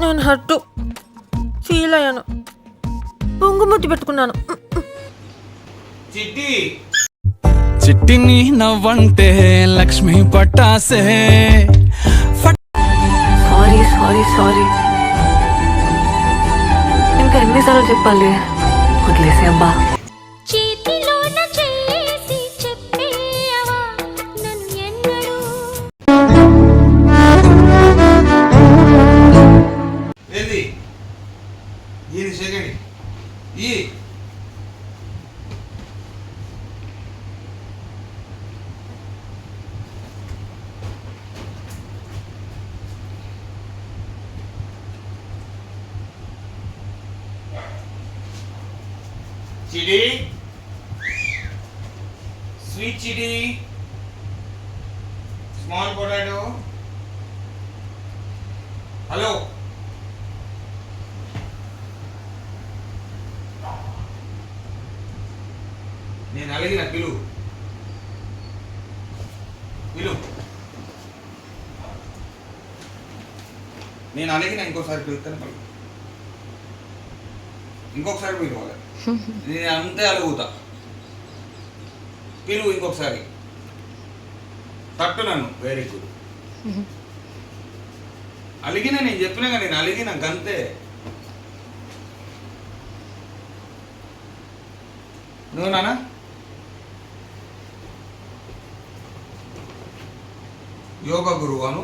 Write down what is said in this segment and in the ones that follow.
నేను హట్టు ఫీల్ అయ్యాను. పొంగుముద్దు పెట్టుకున్నాను. చిట్టి. చిట్టిని నవ్వంటే లక్ష్మి పట్టాసే. Sorry sorry sorry. ఇంకా ఎన్నిసార్లు చెప్పాలి? వదిలేసే అబ్బా. ఈ చిడి స్వీట్ చిడి స్మాల్ పొటాటో హలో నేను అలిగిన పిలు. పిలు. నేను అలిగిన ఇంకోసారి పిలుస్తాను పలు. ఇంకొకసారి పిలవాలి నేను అంతే అలుగుతా. పిలువు ఇంకొకసారి. తట్టు నన్ను వెరీ గుడ్ అలిగిన నేను చెప్పినా కదా నేను అలిగిన గంతే. నువ్వు నానా యోగా గురువు అను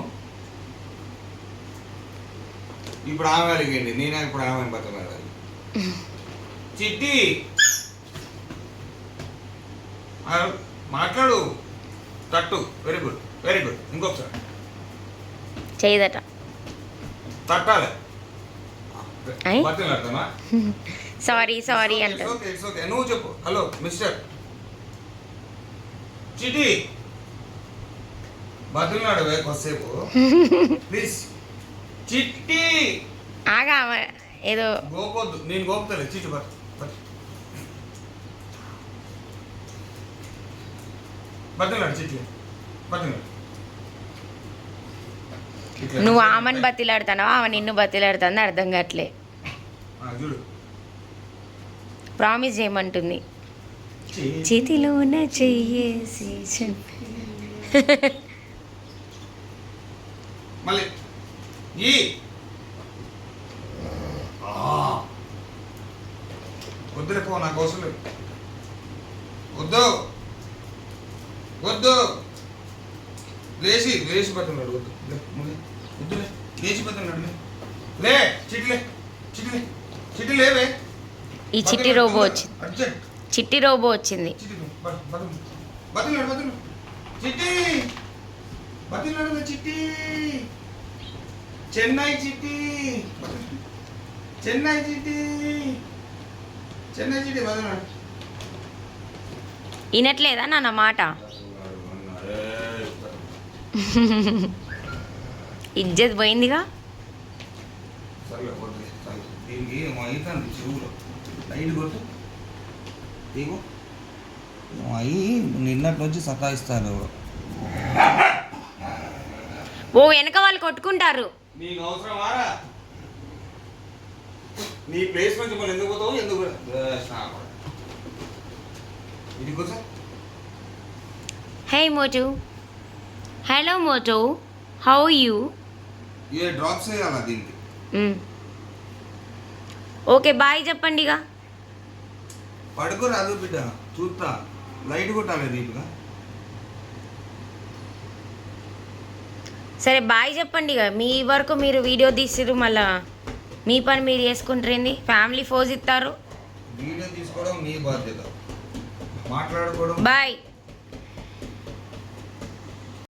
ఇప్పుడు ఆమె అలిగండి నేనే ఇప్పుడు ఆమె బతకలేదు చిట్టి! మాట్లాడు. తట్టు. వెరీ గుడ్ వెరీ గుడ్ ఇంకొకసారి. చేయదట. తట్టాలి. సారీ సారీ ఓకే నువ్వు చెప్పు. హలో మిస్టర్ చిటి కొద్దిసేపు. ప్లీజ్ చిట్టి. ఆగా ఏదో నేను గోపుతాలే చిట్టి చిట్టి. నువ్వు ఆమెను బతిలాడుతున్నావా? ఆమె నిన్ను బతిలాడుతుంది అర్థం కావట్లే చూడు. ప్రామిస్ చేయమంటుంది. చేతిలోన చెయ్యేసి. మళ్ళీ ఈ వద్దులే పో నాకు అవసరం లేదు వద్దు వద్దు లేచి లేచి పడుతున్నాడు వద్దు. వద్దులే లేచి పడుతున్నాడు లే చిటిలే చిటిలే చిటి లేవే ఈ చిట్టి రోబో వచ్చింది చిట్టి రోబో వచ్చింది చిట్టి బతులు చిట్టి. చెన్నై చిట్టి. చెన్నై చిట్టి. చెన్నై చిట్టి బతులు వినట్లేదా నా మాట? ఇజ్జత్ పోయిందిగా? దీనికి అవుతుంది చెవులో. లైట్ కొట్టు. నిన్నటి నుంచి సతాయిస్తాను. ఓ వెనక వాళ్ళు కొట్టుకుంటారు. నీకు అవసరమారా నీ ప్లేస్ నుంచి మనం ఎందుకు పోతావు? ఎందుకు? ఇది కూర్చో. హే మోజు హలో మోజు హౌ యూ ఏ డ్రాప్స్ వేయాలా దీనికి? ఓకే బాయ్ చెప్పండి ఇక పడుకో రాదు బిడ్డ. చూస్తా లైట్ కొట్టాలి నీట్గా సరే బాయ్ చెప్పండి ఇక. మీ వరకు మీరు వీడియో తీసిరు మళ్ళా. మీ పని మీరు చేసుకుంటారేంది ఫ్యామిలీ ఫోజ్ ఇస్తారు వీడియో తీసుకోవడం నీ బాధ్యత. మాట్లాడుకోవడం బాయ్.